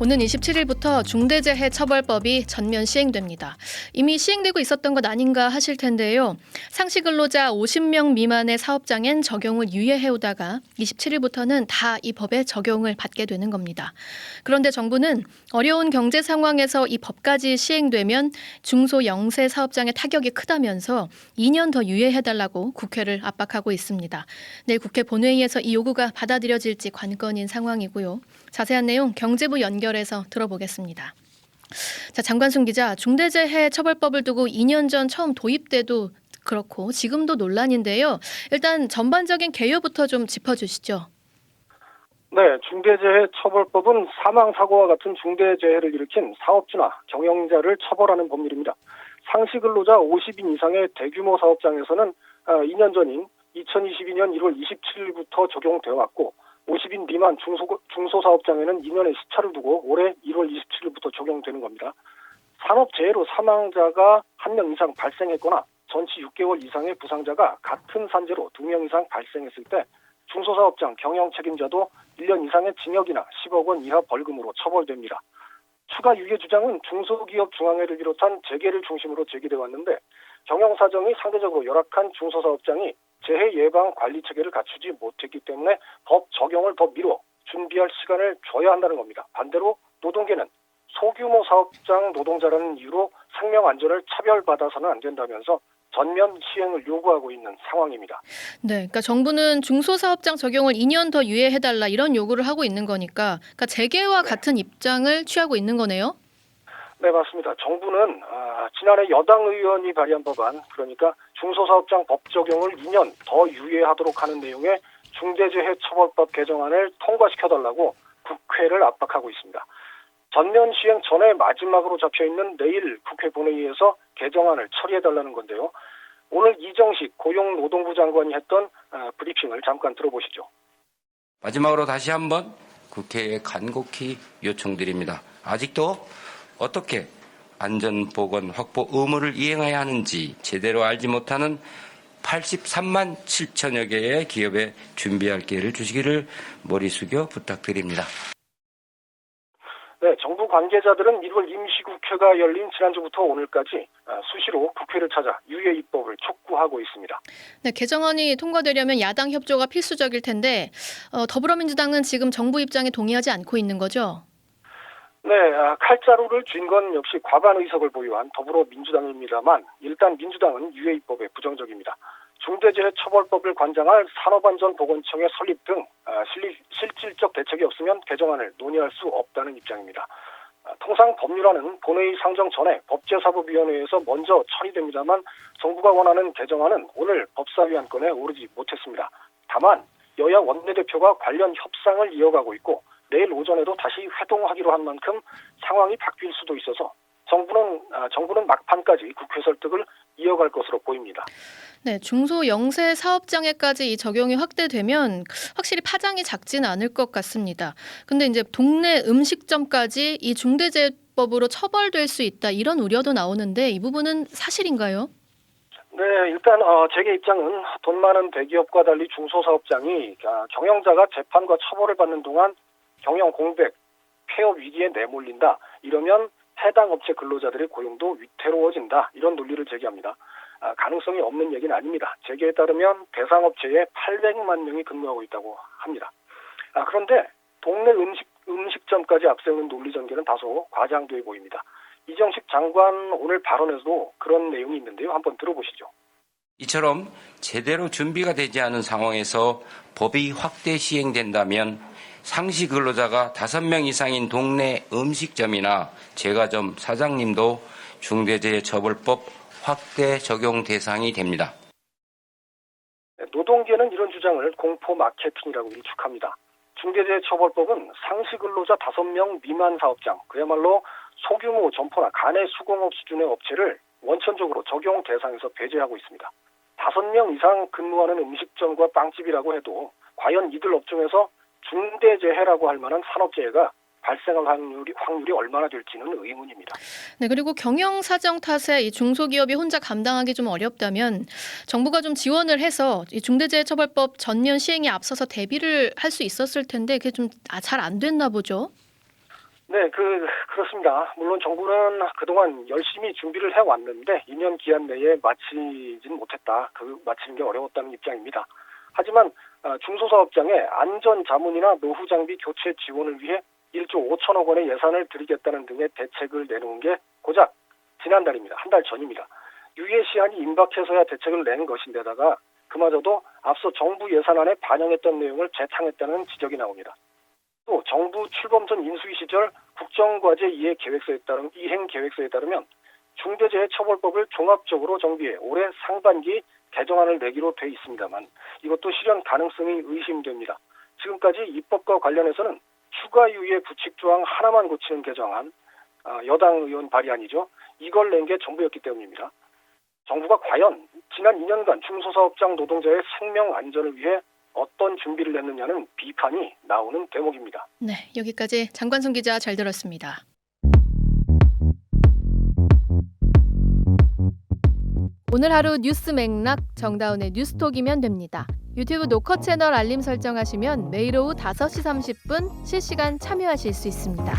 오는 27일부터 중대재해처벌법이 전면 시행됩니다. 이미 시행되고 있었던 것 아닌가 하실 텐데요. 상시 근로자 50명 미만의 사업장엔 적용을 유예해오다가 27일부터는 다 이 법에 적용을 받게 되는 겁니다. 그런데 정부는 어려운 경제 상황에서 이 법까지 시행되면 중소 영세 사업장의 타격이 크다면서 2년 더 유예해달라고 국회를 압박하고 있습니다. 내일 국회 본회의에서 이 요구가 받아들여질지 관건인 상황이고요. 자세한 내용 경제부 연결 해서 들어보겠습니다. 자, 장관순 기자, 중대재해처벌법을 두고 2년 전 처음 도입돼도 그렇고 지금도 논란인데요. 일단 전반적인 개요부터 좀 짚어주시죠. 네, 중대재해처벌법은 사망 사고와 같은 중대재해를 일으킨 사업주나 경영자를 처벌하는 법률입니다. 상시 근로자 50인 이상의 대규모 사업장에서는 2년 전인 2022년 1월 27일부터 적용되어 왔고 50인 미만 중소, 중소사업장에는 2년의 시차를 두고 올해 1월 27일부터 적용되는 겁니다. 산업재해로 사망자가 1명 이상 발생했거나 전치 6개월 이상의 부상자가 같은 산재로 2명 이상 발생했을 때 중소사업장 경영 책임자도 1년 이상의 징역이나 10억 원 이하 벌금으로 처벌됩니다. 추가 유예 주장은 중소기업 중앙회를 비롯한 재계를 중심으로 제기돼 왔는데 경영 사정이 상대적으로 열악한 중소사업장이 재해 예방 관리 체계를 갖추지 못했기 때문에 법 적용을 더 미뤄 준비할 시간을 줘야 한다는 겁니다. 반대로 노동계는 소규모 사업장 노동자라는 이유로 생명 안전을 차별받아서는 안 된다면서 전면 시행을 요구하고 있는 상황입니다. 네, 그러니까 정부는 중소사업장 적용을 2년 더 유예해달라 이런 요구를 하고 있는 거니까, 그러니까 재계와 네. 같은 입장을 취하고 있는 거네요. 네, 맞습니다. 정부는 아, 지난해 여당 의원이 발의한 법안, 그러니까 중소사업장 법 적용을 2년 더 유예하도록 하는 내용의 중대재해처벌법 개정안을 통과시켜달라고 국회를 압박하고 있습니다. 전면 시행 전에 마지막으로 잡혀 있는 내일 국회 본회의에서 개정안을 처리해달라는 건데요. 오늘 이정식 고용노동부 장관이 했던 아, 브리핑을 잠깐 들어보시죠. 마지막으로 다시 한번 국회에 간곡히 요청드립니다. 아직도 어떻게 안전보건 확보 의무를 이행해야 하는지 제대로 알지 못하는 83만 7천여 개의 기업에 준비할 기회를 주시기를 머리 숙여 부탁드립니다. 네, 정부 관계자들은 1월 임시국회가 열린 지난주부터 오늘까지 아, 수시로 국회를 찾아 유예 입법을 촉구하고 있습니다. 네, 개정안이 통과되려면 야당 협조가 필수적일 텐데 어, 더불어민주당은 지금 정부 입장에 동의하지 않고 있는 거죠. 네, 아, 칼자루를 쥔 건 역시 과반 의석을 보유한 더불어민주당입니다만 일단 민주당은 유예 입법에 부정적입니다. 중대재해처벌법을 관장할 산업안전보건청의 설립 등 아, 실질적 대책이 없으면 개정안을 논의할 수 없다는 입장입니다. 아, 통상 법률안은 본회의 상정 전에 법제사법위원회에서 먼저 처리됩니다만 정부가 원하는 개정안은 오늘 법사위 안건에 오르지 못했습니다. 다만 여야 원내대표가 관련 협상을 이어가고 있고 내일 오전에도 다시 회동하기로 한 만큼 상황이 바뀔 수도 있어서 정부는 아, 정부는 막판까지 국회 설득을 이어갈 것으로 보입니다. 네, 중소 영세 사업장에까지 이 적용이 확대되면 확실히 파장이 작지는 않을 것 같습니다. 근데 이제 동네 음식점까지 이 중대재해법으로 처벌될 수 있다 이런 우려도 나오는데 이 부분은 사실인가요? 네, 일단 어, 재계 입장은 돈 많은 대기업과 달리 중소사업장이 아, 경영자가 재판과 처벌을 받는 동안 경영 공백, 폐업 위기에 내몰린다. 이러면 해당 업체 근로자들의 고용도 위태로워진다. 이런 논리를 제기합니다. 아, 가능성이 없는 얘기는 아닙니다. 재계에 따르면 대상 업체에 800만 명이 근무하고 있다고 합니다. 아, 그런데 동네 음식 음식점까지 앞세우는 논리 전개는 다소 과장돼 보입니다. 이정식 장관 오늘 발언에서도 그런 내용이 있는데요. 한번 들어보시죠. 이처럼 제대로 준비가 되지 않은 상황에서 법이 확대 시행된다면 상시 근로자가 5명 이상인 동네 음식점이나 제과점 사장님도 중대재해처벌법 확대 적용 대상이 됩니다. 노동계는 이런 주장을 공포 마케팅이라고 일축합니다. 중대재해처벌법은 상시 근로자 5명 미만 사업장, 그야말로 소규모 점포나 간의 수공업 수준의 업체를 원천적으로 적용 대상에서 배제하고 있습니다. 5명 이상 근무하는 음식점과 빵집이라고 해도 과연 이들 업종에서 중대재해라고 할 만한 산업재해가 발생할 확률이, 확률이 얼마나 될지는 의문입니다. 네, 그리고 경영 사정 탓에 이 중소기업이 혼자 감당하기 좀 어렵다면 정부가 좀 지원을 해서 이 중대재해처벌법 전면 시행에 앞서서 대비를 할 수 있었을 텐데 그게 좀 잘 안 됐나 보죠. 네, 그 그렇습니다. 물론 정부는 그동안 열심히 준비를 해 왔는데 2년 기한 내에 마치진 못했다. 그 마치는 게 어려웠다는 입장입니다. 하지만 아, 중소사업장의 안전 자문이나 노후 장비 교체 지원을 위해 1조 5천억 원의 예산을 들이겠다는 등의 대책을 내놓은 게 고작 지난달입니다. 한 달 전입니다. 유예 시한이 임박해서야 대책을 낸 것인데다가 그마저도 앞서 정부 예산안에 반영했던 내용을 재탕했다는 지적이 나옵니다. 또 정부 출범 전 인수위 시절 국정과제 이해 계획서에 따른 이행 계획서에 따르면 중대재해처벌법을 종합적으로 정비해 올해 상반기 개정안을 내기로 돼 있습니다만 이것도 실현 가능성이 의심됩니다. 지금까지 입법과 관련해서는 추가 유예 부칙 조항 하나만 고치는 개정안, 아, 여당 의원 발의안이죠. 이걸 낸 게 정부였기 때문입니다. 정부가 과연 지난 2년간 중소사업장 노동자의 생명 안전을 위해 어떤 준비를 했느냐는 비판이 나오는 대목입니다. 네, 여기까지 장관송 기자 잘 들었습니다. 오늘 하루 뉴스 맥락 정다운의 뉴스톡이면 됩니다. 유튜브 노커 채널 알림 설정하시면 매일 오후 5시 30분 실시간 참여하실 수 있습니다.